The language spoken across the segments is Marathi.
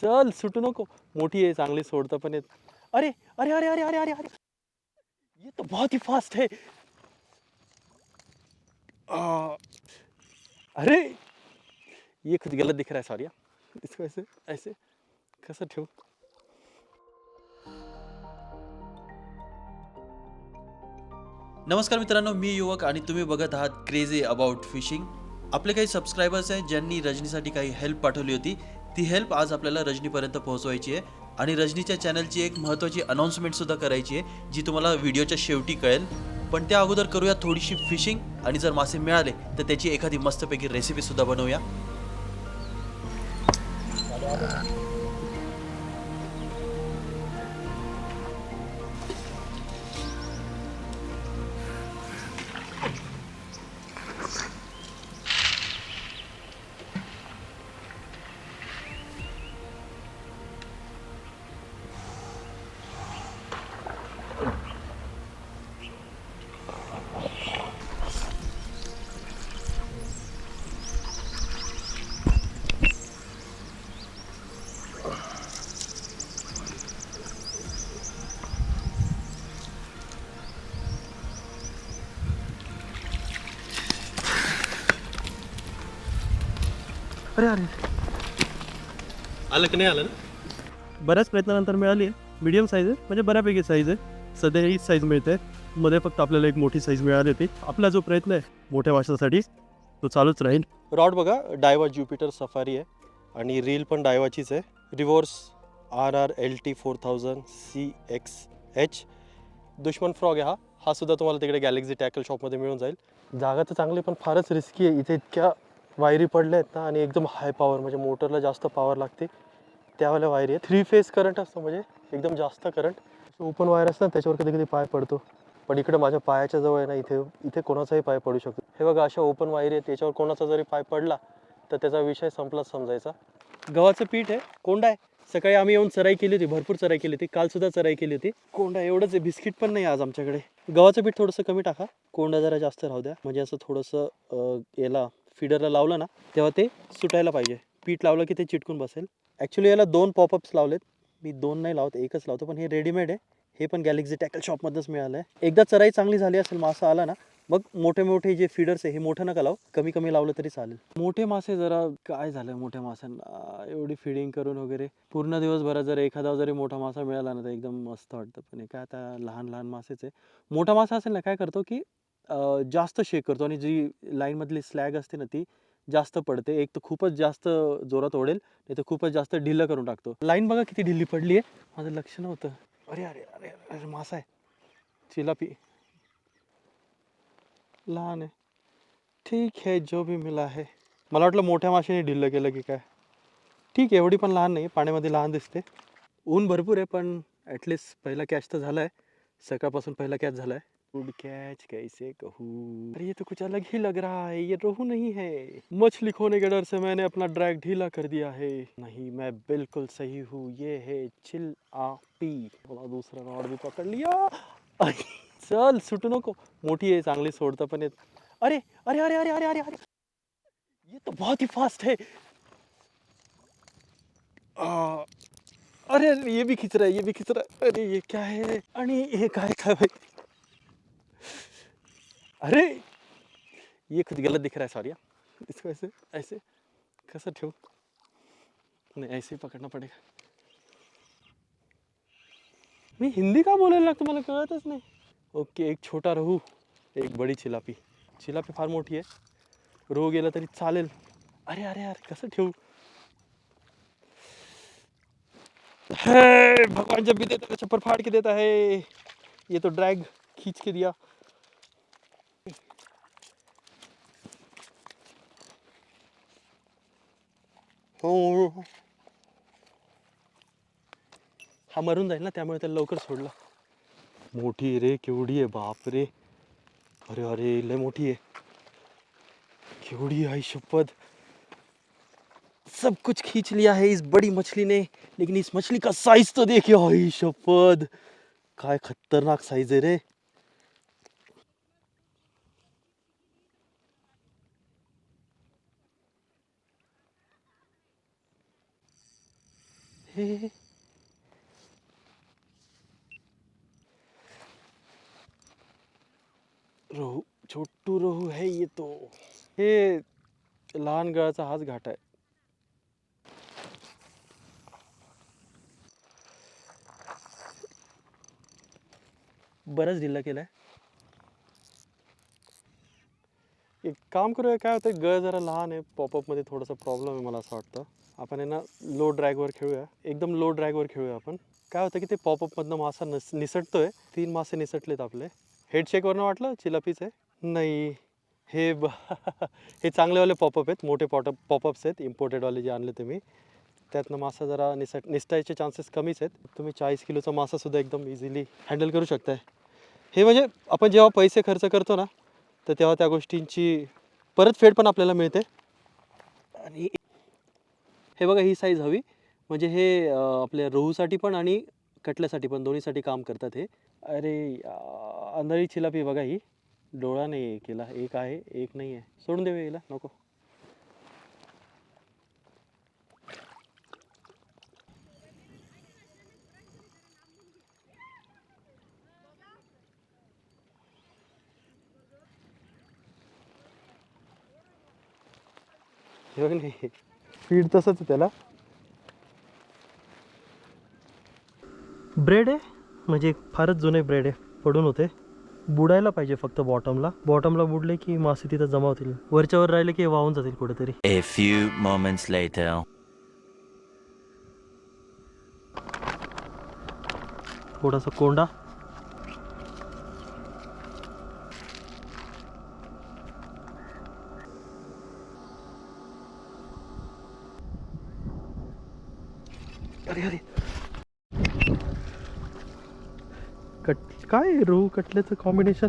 चल सुटू नको मोठी आहे चांगली सोडता येत। अरे अरे अरे अरे अरे अरे अरे। ये तो बहुत ही फास्ट है। आ, अरे ये खुद गलत दिख रहा है सॉरी इसको ऐसे ऐसे कसं ठेवू। नमस्कार मित्रांनो मी युवक आणि तुम्ही बघत आहात क्रेझी अबाउट फिशिंग आपले काही सबस्क्रायबर्स आहेत ज्यांनी रजनीसाठी काही हेल्प पाठवली होती. ती हेल्प आज आपल्याला रजनीपर्यंत पोहोचवायची आहे. आणि रजनीच्या चॅनलची एक महत्त्वाची अनाऊन्समेंटसुद्धा करायची आहे जी तुम्हाला व्हिडिओच्या शेवटी कळेल. पण त्या अगोदर करूया थोडीशी फिशिंग आणि जर मासे मिळाले तर त्याची एखादी मस्तपैकी रेसिपीसुद्धा बनवूया. अरे अरे. आलं की नाही आलं ना? बऱ्याच प्रयत्नानंतर मिळाली. आहे मीडियम साईज आहे म्हणजे बऱ्यापैकी साईज आहे. सध्या ही साईज मिळते. मध्ये फक्त आपल्याला एक मोठी साईज मिळाली होती. आपला जो प्रयत्न आहे मोठ्या माशासाठी तो चालूच राहील. रॉड बघा डायवा ज्युपिटर सफारी आहे. आणि रील पण डायवाचीच आहे. Reverse R R L T four thousand C X H दुश्मन फ्रॉग आहे हा. हा सुद्धा तुम्हाला तिकडे गॅलेक्झी टॅकल शॉपमध्ये मिळून जाईल. जागा तर चांगली पण फारच रिस्की आहे. इथे इतक्या वायरी पडल्या आहेत ना आणि एकदम हाय पॉवर म्हणजे मोटरला जास्त पॉवर लागते. त्यावाल्या वायरी आहे थ्री फेज करंट असतो म्हणजे एकदम जास्त करंट ओपन वायर असतं त्याच्यावर कधी कधी पाय पडतो. पण इकडे माझ्या पायाच्या जवळ आहे ना इथे इथे कोणाचाही पाय पडू शकतो. हे बघा अशा ओपन वायरी आहेत. त्याच्यावर कोणाचा जरी पाय पडला तर त्याचा विषय संपलाच समजायचा. गव्हाचं पीठ आहे. कोंडा आहे. सकाळी आम्ही येऊन चराई केली होती. भरपूर चराई केली होती. काल सुद्धा चराई केली होती. कोंडा एवढंच आहे. बिस्किट पण नाही आज आमच्याकडे. गव्हाचं पीठ थोडंसं कमी टाका. कोंडा जरा जास्त राहू द्या. म्हणजे असं थोडंसं याला फिडरला लावलं ना तेव्हा ते सुटायला पाहिजे. पीठ लावलं की ते चिटकून बसेल. ॲक्च्युली याला दोन पॉपअप्स लावलेत. मी दोन नाही लावत एकच लावतो पण हे रेडीमेड आहे. हे पण गॅलेक्झी टॅकल शॉपमधनंच मिळालं आहे एकदा चराई चांगली झाली असेल मासा आला ना मग मोठे मोठे जे फीडर्स आहे हे मोठं नका लाव. कमी कमी लावलं तरी चालेल. मोठे मासे जरा काय झालं मोठ्या माशांना? एवढी फिडिंग करून वगैरे. पूर्ण दिवसभरात जर एखादा जरी मोठा मासा मिळाला ना तर एकदम मस्त वाटतं. पण हे काय आता लहान लहान मासेच आहे. मोठा मासा असेल ना काय करतो की जास्त शेक करतो आणि जी लाईनमधली स्लॅग असते ना ती जास्त पडते. एक तर खूपच जास्त जोरात ओढेल नाही तर खूपच जास्त ढिल्लं करून टाकतो. लाईन बघा किती ढिल्ली पडली आहे माझं लक्ष नव्हतं. अरे अरे अरे अरे मासा आहे. चिलापी लहान आहे. ठीक आहे जो भी मिला आहे मला वाटलं मोठ्या माशाने ढिल्लं केलं की काय. ठीक आहे एवढी पण लहान नाही. पाण्यामध्ये लहान दिसते. ऊन भरपूर आहे पण ॲटलिस्ट पहिला कॅच तर झाला आहे सकाळपासून पहिला कॅच झाला आहे गुड कैच कैसे कहूँ? अरे ये तो कुछ अलग ही लग रहा है ये रोहू नहीं है। मछली खोने के डर से मैंने अपना ड्रैग ढीला कर दिया है। नहीं मैं बिल्कुल सही हूँ ये है चिल आपी। बोला दूसरा रॉड भी पकड़ लिया। चल सुटू नको मोठी आहे चांगली सोडता पण येत अरे अरे अरे अरे अरे अरे अरे। ये तो बहुत ही फास्ट है। आ, अरे अरे ये भी खिंच रहा है ये भी खिंच रहा है। अरे ये क्या है? आणि हे काय काय भाई अरे, ये खुद गलत दिख रहा है सॉरी इसको ऐसे ऐसे, कैसे ठेवू? नहीं, ऐसे ही पकड़ना पड़ेगा। मी हिंदी का बोलायला लागतो मला कळतच नाही ओके, एक छोटा रहू एक बडी चिलापी। चिलापी फार मोठी आहे रोहू गेला तरी चालेल। अरे अरे अरे, कसं ठेवू? भगवान जब भी देता है चप्पर फाड़ के देता है। ये तो ड्रैग खींच के दिया। हो मरून जाईल ना, त्यामुळे त्याला लवकर सोडला. मोठी रे, केवढी आहे, बाप रे. अरे अरे, लय मोठी आहे. केवढी आहे शपथ. सब कुछ खींच लिया है इस बड़ी मछली ने, लेकिन इस मछली का साइज़ तो देखिए, आई शपथ. काय खतरनाक साइज़ है रे. हे रोहू छोटू रोहू है ये तो. हे लहान गळाचा हाच घाट आहे. बरंच ढिल्ला केलाय. एक काम करूया काय होतं गळ जरा लहान आहे पॉपअपमध्ये थोडासा प्रॉब्लेम आहे मला असं वाटतं. आपण आहे ना लो ड्रॅगवर खेळूया. एकदम लो ड्रॅगवर खेळूया आपण. काय होतं की ते पॉपअपमधनं मासा नस निसटतोय. तीन मासे निसटलेत आपले. हेड शेकवरनं वाटलं चिलापीच आहे. नाही. हे ब हे चांगलेवाले पॉपअप आहेत. मोठे पॉटअप पॉपअप्स आहेत. इम्पोर्टेडवाले जे आणले तुम्ही त्यातनं मासा जरा निसट निसटायचे चान्सेस कमीच आहेत. तुम्ही चाळीस किलोचा मासासुद्धा एकदम इझिली हँडल करू शकताय. हे म्हणजे आपण जेव्हा पैसे खर्च करतो ना तर तेव्हा त्या गोष्टींची परतफेड पण आपल्याला मिळते. आणि हे बघा ही साईज हवी. म्हणजे हे आपल्या रोहूसाठी पण आणि कटल्यासाठी पण दोन्हीसाठी काम करतात हे. अरे अंधारी चिलापी बघा ही. डोळा नाही आहे केला. एक आहे एक नाही आहे सोडून देऊ हिला नको. हे बघ नाही स्पीड तसंच आहे त्याला. ब्रेड आहे? म्हणजे फारच जुने ब्रेड आहे. पडून होते. बुडायला पाहिजे फक्त बॉटमला. बॉटमला बुडले की मासे तिथं जमा होतील. वरच्यावर राहिले की वाहून जातील कुठेतरी. A few moments later. थोडासा कोंडा. अरे अरे कट काय रोहू कटल्याचं कॉम्बिनेशन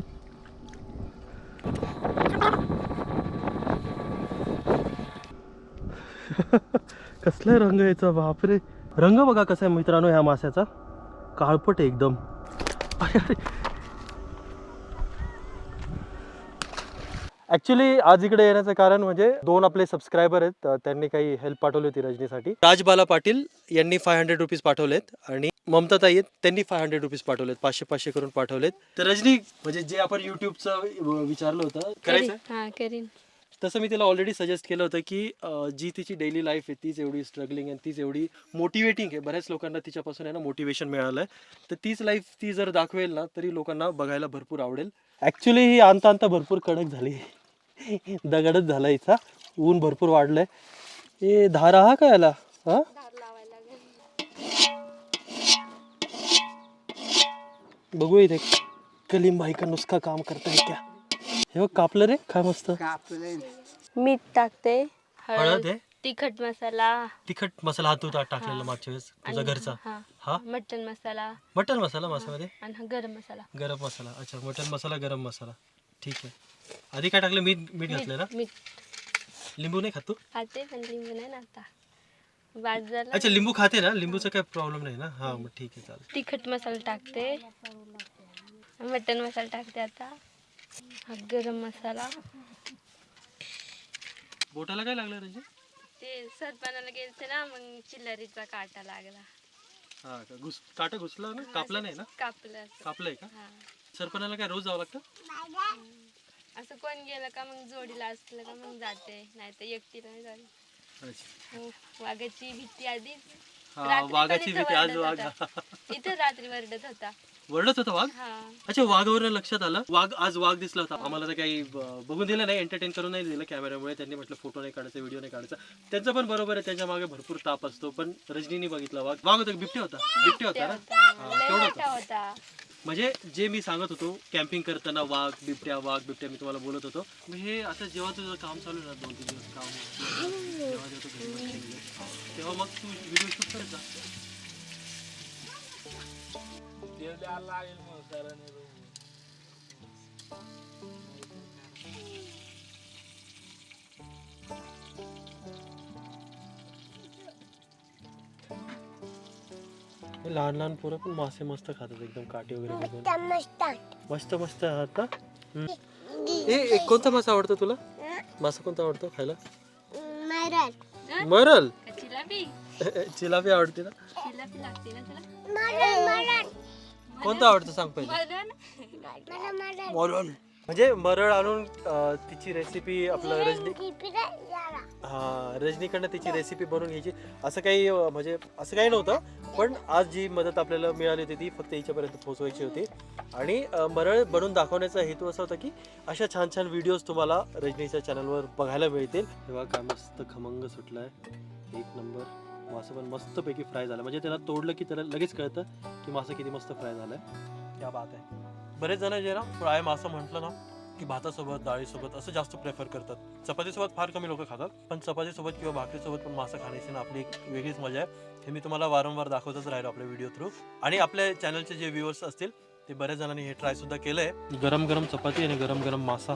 कसला रंग याचा बापरे. रंग बघा कसा आहे मित्रांनो ह्या माशाचा काळपट आहे एकदम. अरे अरे. ऍक्च्युली आज इकडे येण्याचं कारण म्हणजे दोन आपले सबस्क्रायबर आहेत. त्यांनी काही हेल्प पाठवली होती रजनीसाठी. राजबाला पाटील यांनी फाय हंड्रेड रुपीज पाठवलेत आणि ममता ताई आहेत त्यांनी फाय हंड्रेड रुपीज पाठवलेत पाचशे पाचशे करून पाठवलेत. तर रजनी म्हणजे जे आपण युट्यूबचं विचारलं होतं करायचं? हा करीन. तसं मी तिला ऑलरेडी सजेस्ट केलं होतं की अं, जी तिची डेली लाईफ आहे तीच एवढी स्ट्रगलिंग आहे तीच एवढी मोटिवेटिंग आहे. बऱ्याच लोकांना तिच्यापासून आहे ना मोटिवेशन मिळालं आहे तर तीच लाईफ ती जर दाखवेल ना तरी लोकांना बघायला भरपूर आवडेल. ॲक्च्युली ही आणता आणता भरपूर कडक झाली. दगडच झाला हिचा ऊन भरपूर वाढलंय. ए धारा हा काय आला हा? बघू इथे. कलीम भाई का नुसका काम करता है क्या? हे बघ कापलं रे? काय मस्त. मीठ टाकते. हळद आहे तिखट मसाला. तिखट मसाला हा तू टाकलेला मागच्या वेळेस तुझा आणि- घरचा. हा हा? मटन मसाला. मटन मसाला मासामध्ये आणि हा गरम मसाला. गरम मसाला. अच्छा मटन मसाला गरम मसाला. ठीक आहे. आधी काय टाकलं? मीठ मीठ घातलं ना? मीठ. लिंबू नाही खात तू? खाते पण लिंबू नाही ना आता. बाजारला अच्छा लिंबू खाते ना? लिंबूचा काय प्रॉब्लेम नाही ना? हा मग ठीक आहे चालेल. तिखट मसाला टाकते. मटन मसाला टाकते आता. हा गरम मसाला. बोटाला काय लागलं रंजी ते सरपणाला गेलते ना मग चिल्लरीचा काटा लागला. हा का घुस काटा घुसला ना? कापला नाही ना? कापलं. असं कापलंय का? हा. सरपणाला काय रोज जावं लागतं? असं कोण गेलं का मग जोडीला असलं का मग जाते नाही तर एकटीला नाही जाते. अच्छा. मग वाघाची भीती आधीच. हा रात्री पण वाघाची भीती आज वरडत वाघ होता. इथं रात्री वरडत होता. वरडत होता वाघ? हा. अच्छा वाघावर लक्षात आलं. वाघ आज वाघ दिसला होता. आम्हाला तर काही ब- बघून दिलं नाही एंटरटेन करून नाही दिलं कॅमेऱ्यामुळे त्यांनी म्हटलं फोटो नाही काढायचा व्हिडिओ नाही काढायचा. त्यांचं पण बरोबर आहे त्यांच्या मागे भरपूर ताप असतो. पण रजनीने बघितला वाघ. वाघ होता का? बिबट्या होता. बिबट्या होता ना? होता. लय केवढा मोठा होता. म्हणजे जे मी सांगत होतो कॅम्पिंग करताना वाघ बिबट्या वाघ बिबट्या मी तुम्हाला बोलत होतो. मग हे आता जेव्हा तुझं काम चालू आहे दोन तीन दिवस काम जेव्हा जेव्हा तू घरी तेव्हा मग तू व्हिडिओ शूट करत जा. ते द्यायला लागेल मग सरांनी लहान लहान पोरं पण मासे मस्त खातात एकदम काटे वगैरे बघून मस्त. मस्त आहात ना? हम्म. ए एक कोणता मासा आवडतो तुला? मासा कोणता आवडतो खायला? मरल. चिलाबी जिलाबी आवडते ना? लागते कोणतं आवडतं सांग पहिले? मरण म्हणजे मरळ आणून अं, तिची रेसिपी आपलं रजनी हा रजनीकडनं तिची रेसिपी बनवून घ्यायची. असं काही अं, म्हणजे असं काही नव्हतं पण आज जी मदत आपल्याला मिळाली होती ती फक्त हिच्यापर्यंत पोहोचवायची होती. आणि अं, मरळ बनवून दाखवण्याचा हेतू असा होता की अशा छान छान व्हिडिओज तुम्हाला रजनीच्या चॅनलवर बघायला मिळतील. तेव्हा काय मस्त खमंग सुटलाय. एक नंबर मासं पण मस्तपैकी फ्राय झालं. म्हणजे त्याला तोडलं की त्याला लगेच कळतं की मासं किती मस्त फ्राय झालंय. क्या बात आहे. बरेच जण जे ना फ्राय मासं म्हटलं ना की भातासोबत डाळीसोबत असं जास्त प्रेफर करतात. चपातीसोबत फार कमी लोक खातात पण चपातीसोबत किंवा भाकरीसोबत पण मासा खाण्याची ना आपली एक वेगळीच मजा आहे. हे मी तुम्हाला वारंवार दाखवतच राहिलो आपल्या व्हिडिओ थ्रू आणि आपल्या चॅनलचे जे व्ह्युअर्स असतील ते बऱ्याच जणांनी हे ट्राय सुद्धा केलंय. गरम गरम चपाती आणि गरम गरम मासा.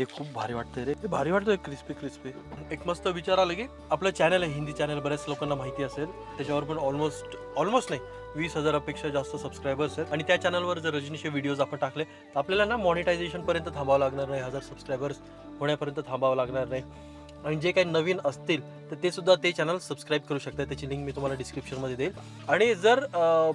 हे खूप भारी वाटतंय रे. हे भारी वाटतंय क्रिस्पी क्रिस्पी एक मस्त विचार आला की आपलं चॅनल आहे हिंदी चॅनल बऱ्याच लोकांना माहिती असेल. त्याच्यावर पण ऑलमोस्ट ऑलमोस्ट नाही वीस हजारापेक्षा जास्त सबस्क्रायबर्स आहेत. आणि त्या चॅनलवर जर रजनीचे व्हिडिओज आपण टाकले तर आपल्याला ना मॉनिटायझेशनपर्यंत थांबावं लागणार नाही. हजार सबस्क्रायबर्स होण्यापर्यंत थांबावं लागणार नाही. आणि जे काही नवीन असतील तर ते सुद्धा ते चॅनल सबस्क्राईब करू शकता. त्याची लिंक मी तुम्हाला डिस्क्रिप्शनमध्ये देईल. आणि जर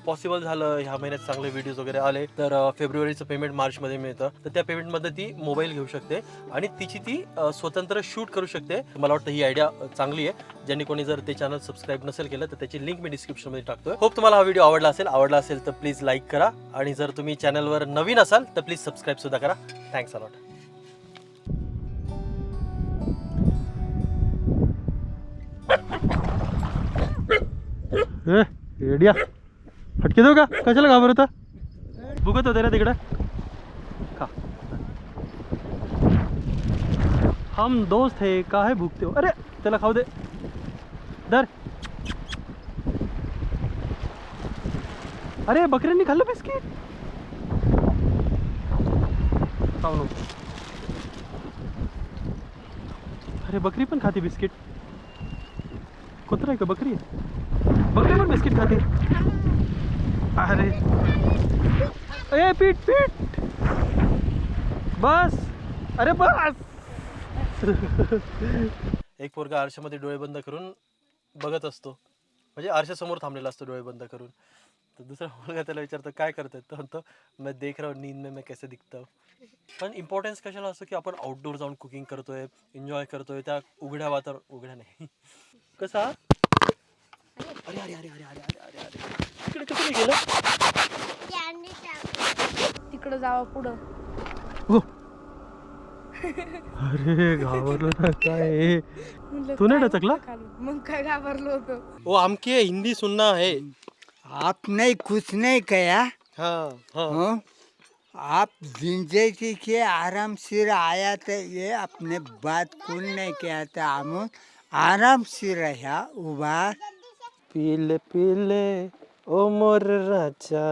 पॉसिबल झालं ह्या महिन्यात चांगले व्हिडिओज वगैरे आले तर फेब्रुवारीचं पेमेंट मार्चमध्ये मिळतं. तर त्या पेमेंटमध्ये ती मोबाईल घेऊ शकते. आणि तिची ती स्वतंत्र शूट करू शकते. मला वाटतं ही आयडिया चांगली आहे. ज्यांनी कोणी जर ते चॅनल सबस्क्राईब नसेल केलं तर त्याची लिंक मी डिस्क्रिप्शनमध्ये टाकतोय. होप तुम्हाला हा व्हिडिओ आवडला असेल. आवडला असेल तर प्लीज लाईक करा. आणि जर तुम्ही चॅनलवर नवीन असाल तर प्लीज सबस्क्राईब सुद्धा करा. थँक्स अलॉट रेडिया फटके देऊ का? कशाला घाबरत भुगत होते ना तिकडे. का हम दोस्त है काहे भुकते हो? अरे त्याला खाऊ दे. दर अरे बकऱ्यांनी खाल्लं बिस्किट? खाऊ नको. अरे बकरी पण खाते बिस्किट. कुत्रा आहे का बकरी आहे. बकरी पण बिस्किट खाते. अरे. ए पीठ पीठ. बस. अरे बस. एक पोरगा आरशामध्ये डोळे बंद करून बघत असतो. म्हणजे आरशासमोर थांबलेला असतो डोळे बंद करून. तर दुसरा मुलगा त्याला विचारतो काय करतोय? तो म्हणतो मैं देख रहा हूँ नींद में मैं कैसे दिखता हूँ. पण इम्पॉर्टन्स कशाला असतो की आपण आउटडोर जाऊन कुकिंग करतोय एन्जॉय करतोय त्या उघड्या वातावरण उघड्या नाही. कसा? अरे अरे अरे अरे अरे अरे अरे अरे. गेलं. तिकडं जावं पुढं. अरे घाबरलो ना काय? म्हणलं तू नाही काय डचकला? उठलं खालून. मग काय घाबरलो होतो. वो आमके हिंदी सुनना है आप नहीं कुछ नहीं कहा हाँ हाँ. हो? आप जिंदगी के आराम से आया तो ये अपने बात कुल नहीं किया था हम आराम से रहा उबा পিলে পিলে ও মোর রাজা